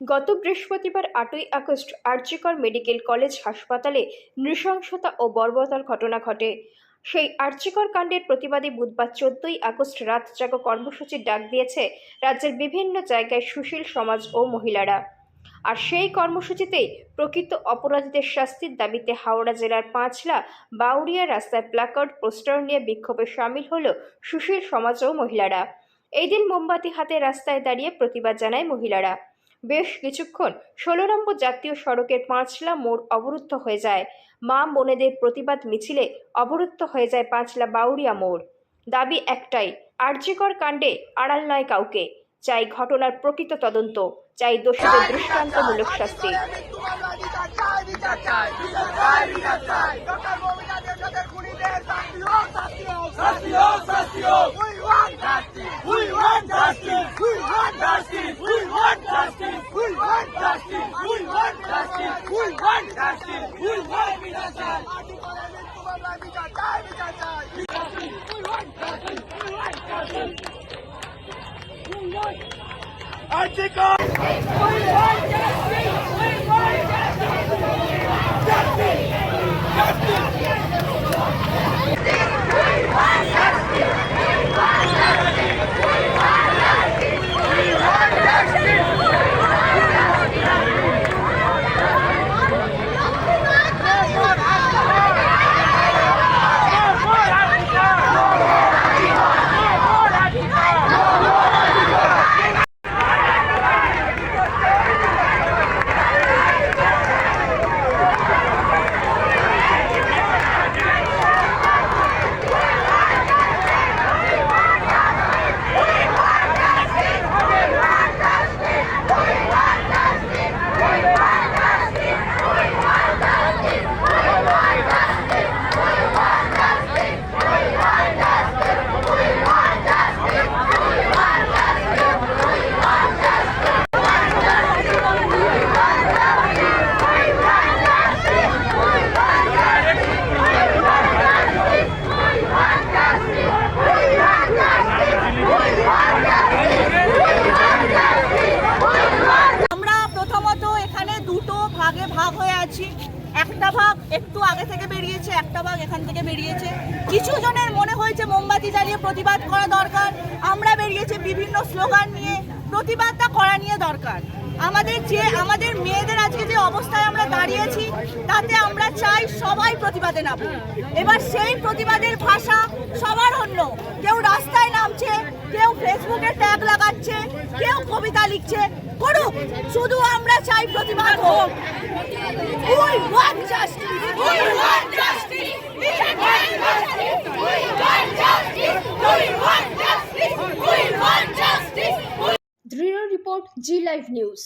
গত বৃহস্পতিবার আটই আগস্ট আরজিকর মেডিকেল কলেজ হাসপাতালে নৃশংসতা ও বর্বরতার ঘটনা ঘটে। সেই আর্যিকর কাণ্ডের প্রতিবাদে বুধবার চোদ্দই আগস্ট রাত জাগো কর্মসূচির ডাক দিয়েছে রাজ্যের বিভিন্ন জায়গায় সুশীল সমাজ ও মহিলারা। আর সেই কর্মসূচিতেই প্রকৃত অপরাধীদের শাস্তির দাবিতে হাওড়া জেলার পাঁচলা বাউরিয়া রাস্তায় প্ল্যাকার্ড পোস্টার নিয়ে বিক্ষোভে সামিল হল সুশীল সমাজ ও মহিলারা। এই দিন মোমবাতি হাতে রাস্তায় দাঁড়িয়ে প্রতিবাদ জানায় মহিলারা। বেশ কিছুক্ষণ ষোলো নম্বর জাতীয় সড়কের পাঁচলা মোড় অবরুদ্ধ হয়ে যায়। মা বোনেদের প্রতিবাদ মিছিলে অবরুদ্ধ হয়ে যায় পাঁচলা বাউরিয়া মোড়। দাবি একটাই আর্যিকর কাণ্ডে আড়াল নয় কাউকে। চাই ঘটনার প্রকৃত তদন্ত, চাই দোষীদের দৃষ্টান্তমূলক শাস্তি। শাস্তি Article. একটা ভাগ একটু আগে থেকে বেরিয়েছে, একটা ভাগ এখান থেকে বেরিয়েছে। কিছু জনের মনে হয়েছে মোমবাতি জ্বালিয়ে প্রতিবাদ করা দরকার। আমরা বেরিয়েছি বিভিন্ন স্লোগান নিয়ে, প্রতিবাদটা করা নিয়ে দরকার। আমাদের যে, আমাদের মেয়েদের আজকে যে অবস্থায় আমরা দাঁড়িয়েছি, তাতে আমরা চাই সবাই প্রতিবাদে নামব এবার সেই প্রতিবাদের ভাষা সবার অন্য। কেউ রাস্তায় নামছে কেউ ফেসবুকে ট্যাগ লাগাচ্ছে, কেউ কবিতা লিখছে। করুক, শুধু আমরা চাই প্রতিবাদ হোক। দৃঢ় রিপোর্ট, জি লাইভ নিউজ।